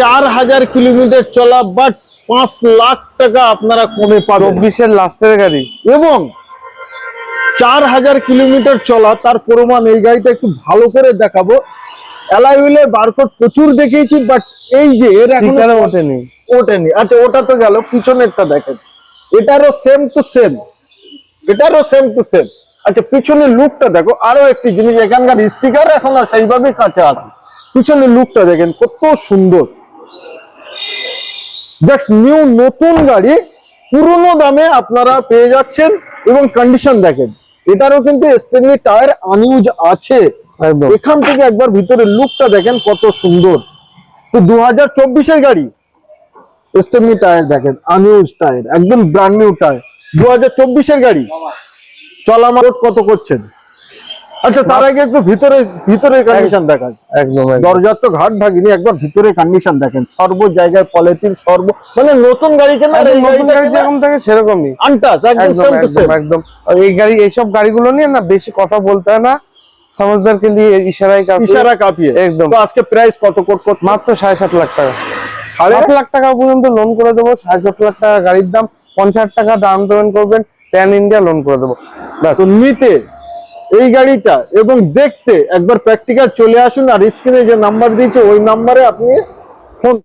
চার হাজার কিলোমিটার চলা বাট পাঁচ লাখ টাকা আপনারা কমে পাবেন। চব্বিশের লাস্টের গাড়ি। এবং চার হাজার কিলোমিটার চলা তার প্রমাণ এই গাড়িটা একটু ভালো করে দেখাবো। অ্যালাইউলের বারকোড প্রচুর দেখিয়েছি বাট এই যে এর এখন ওঠেনি। ওঠেনি। আচ্ছা ওটা তো গেল পিছনেরটা দেখেন। এটারও সেম টু সেম এটারও সেম টু সেম আচ্ছা পিছনের লুকটা দেখো আরও একটি জিনিস এখানকার স্টিকার এখন আর সেইভাবে কাছে আছে। পিছনের লুকটা দেখেন কত সুন্দর। দেখ নিউ নতুন গাড়ি পুরনো দামে আপনারা পেয়ে যাচ্ছেন এবং কন্ডিশন দেখেন। এটারও কিন্তু স্টেনলি টায়ার আনইউজ আছে। এখান থেকে একবার ভিতরের লুকটা দেখেন কত সুন্দর। তো দু হাজার গাড়ি স্টেমনি টায়ার দেখেন আনইউজ টায়ার একদম ব্র্যান্ড নিউ টায়ার দু হাজার চব্বিশের গাড়ি চলা মারট কত করছেন? আচ্ছা তার আগে একটু ভিতরে ভিতরের কন্ডিশন দেখান। একদম। দরজার তো ঘাট ভাগিনি একবার ভিতরে কন্ডিশন দেখেন। সর্ব জায়গায় পলিথিন সর্ব মানে নতুন গাড়ি কেনা নতুন গাড়ি যেরকম থাকে সেরকমই। আনটাস একদম একদম এই গাড়ি এইসব গাড়িগুলো নিয়ে না বেশি কথা বলতে হয় না। সমাজদারকে নিয়ে ইশারায় কাজ ইশারা কাঁপিয়ে। একদম। তো আজকে প্রাইস কত কোট মাত্র সাড়ে সাত লাখ টাকা। সাড়ে সাত লাখ টাকা পর্যন্ত লোন করে দেবো সাড়ে সাত লাখ টাকা গাড়ির দাম পঞ্চাশ টাকা ডাউন পেমেন্ট করবেন প্যান ইন্ডিয়া লোন করে দেবো। নিতে এই গাড়িটা এবং দেখতে একবার প্র্যাকটিক্যাল চলে আসুন আর স্ক্রিনে যে নাম্বার দিয়েছে ওই নাম্বারে আপনি